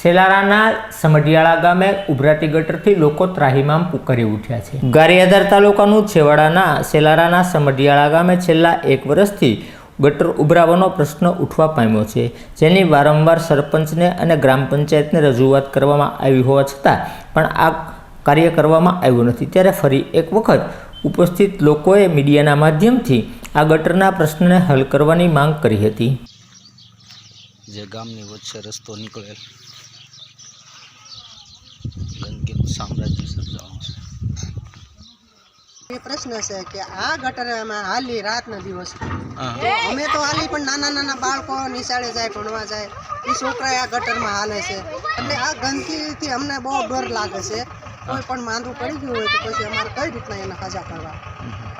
સેલારાના સમઢિયાળા ગામે ઉભરાતી ગટરથી લોકો ત્રાહિમામ પુકારી ઉઠ્યા છે. ગારિયાધાર તાલુકાનું છેવાડાના સેલારાના સમઢિયાળા ગામે છેલ્લા એક વર્ષથી ગટર ઉભરાવાનો પ્રશ્ન ઉઠવા પામ્યો છે, જેની વારંવાર સરપંચને અને ગ્રામ પંચાયતને રજૂઆત કરવામાં આવી હોવા છતાં પણ આ કાર્ય કરવામાં આવ્યું નથી. ત્યારે ફરી એક વખત ઉપસ્થિત લોકોએ મીડિયાના માધ્યમથી આ ગટરના પ્રશ્નને હલ કરવાની માંગ કરી હતી. જે ગામની વચ્ચે રસ્તો નીકળેલ સામ્રાજ્ય સર્જાવાનું છે એ પ્રશ્ન છે કે આ ગટરમાં હાલી રાતના દિવસ અમે તો હાલી પણ નાના નાના બાળકો નિશાળે જાય ભણવા જાય. એ છોકરા આ ગટરમાં હાલે છે. એટલે આ ગંદકીથી અમને બહુ ડર લાગે છે. કોઈ પણ માંદું પડી ગયું હોય તો પછી અમારે કઈ રીતના એને સજા કરવા?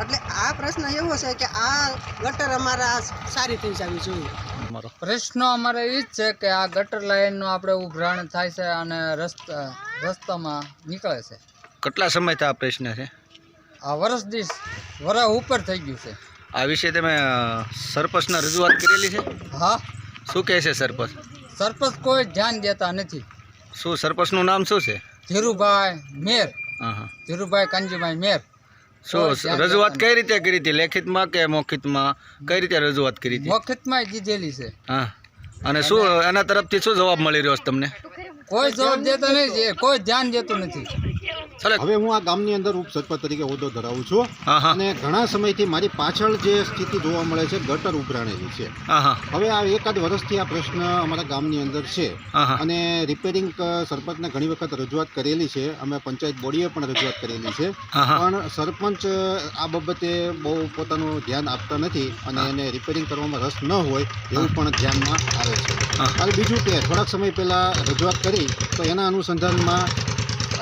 એટલે આ પ્રશ્ન એવો છે કે આ ગટર અમારે સારી થઈ જવી જોઈએ. તમારો પ્રશ્ન અમારે એ જ છે કે આ ગટર લાઈનનું આપણે ઉભરાણ થાય છે અને રસ્તા રસ્તામાં નીકળે છે. કેટલા સમયથી આ પ્રશ્ન છે? આ વર્ષ દીસ વરસ ઉપર થઈ ગયું છે. આ વિશે તમે સરપંચના સરપંચને રજૂઆત કરેલી છે? હા. શું કહે છે સરપંચ? સરપંચ કોઈ ધ્યાન દેતા નથી. શું સરપંચનું નામ શું છે? ધીરુભાઈ મેર. હા હા. ધીરુભાઈ કાનજીભાઈ મેર. શું રજૂઆત કઈ રીતે કરી હતી? લેખિતમાં કે મૌખિતમાં? કઈ રીતે રજૂઆત કરી હતી? મફતમાં દીધેલી છે. હા. અને શું એના તરફથી શું જવાબ મળી રહ્યો છે તમને? કોઈ જવાબ દેતો નથી કોઈ ધ્યાન દેતું નથી. હવે હું આ ગામની અંદર ઉપસરપંચ તરીકે હોદ્દો ધરાવું છું. અને ઘણા સમયથી મારી પાછળ જે સ્થિતિ જોવા મળે છે ગટર ઉભરાણેલી છે. હવે આ એકાદ વર્ષથી આ પ્રશ્ન અમારા ગામની અંદર છે. અને રિપેરિંગ સરપંચને ઘણી વખત રજૂઆત કરેલી છે. અમે પંચાયત બોડીએ પણ રજૂઆત કરેલી છે. પણ સરપંચ આ બાબતે બહુ પોતાનું ધ્યાન આપતા નથી અને એને રિપેરિંગ કરવામાં રસ ન હોય એવું પણ ધ્યાનમાં આવે છે. અને બીજું કે થોડાક સમય પહેલાં રજૂઆત કરી તો એના અનુસંધાનમાં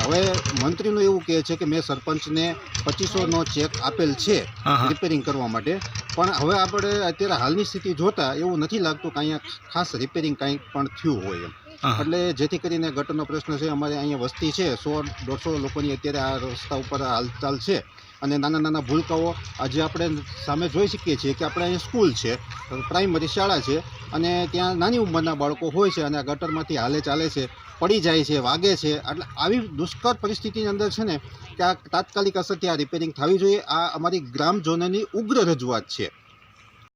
હવે મંત્રીનું એવું કહે છે કે મેં સરપંચને પચીસોનો ચેક આપેલ છે રિપેરિંગ કરવા માટે. પણ હવે આપણે અત્યારે હાલની સ્થિતિ જોતા એવું નથી લાગતું કે અહીંયા ખાસ રિપેરિંગ કાંઈ પણ થયું હોય એમ. એટલે જેથી કરીને ગટરનો પ્રશ્ન છે અમારે અહીંયા વસ્તી છે સો દોઢસો લોકોની અત્યારે આ રસ્તા ઉપર હાલચાલ છે. અને નાના નાના ભૂલકાઓ આજે આપણે સામે જોઈ શકીએ છીએ કે આપણે અહીંયા સ્કૂલ છે, પ્રાઇમરી શાળા છે અને ત્યાં નાની ઉંમરના બાળકો હોય છે અને આ ગટરમાંથી હાલે ચાલે છે, પડી જાય છે, વાગે છે. એટલે આવી દુષ્કર પરિસ્થિતિની અંદર છે ને કે આ તાત્કાલિક અસરથી આ રિપેરિંગ થવી જોઈએ. આ અમારી ગ્રામજનોની ઉગ્ર રજૂઆત છે.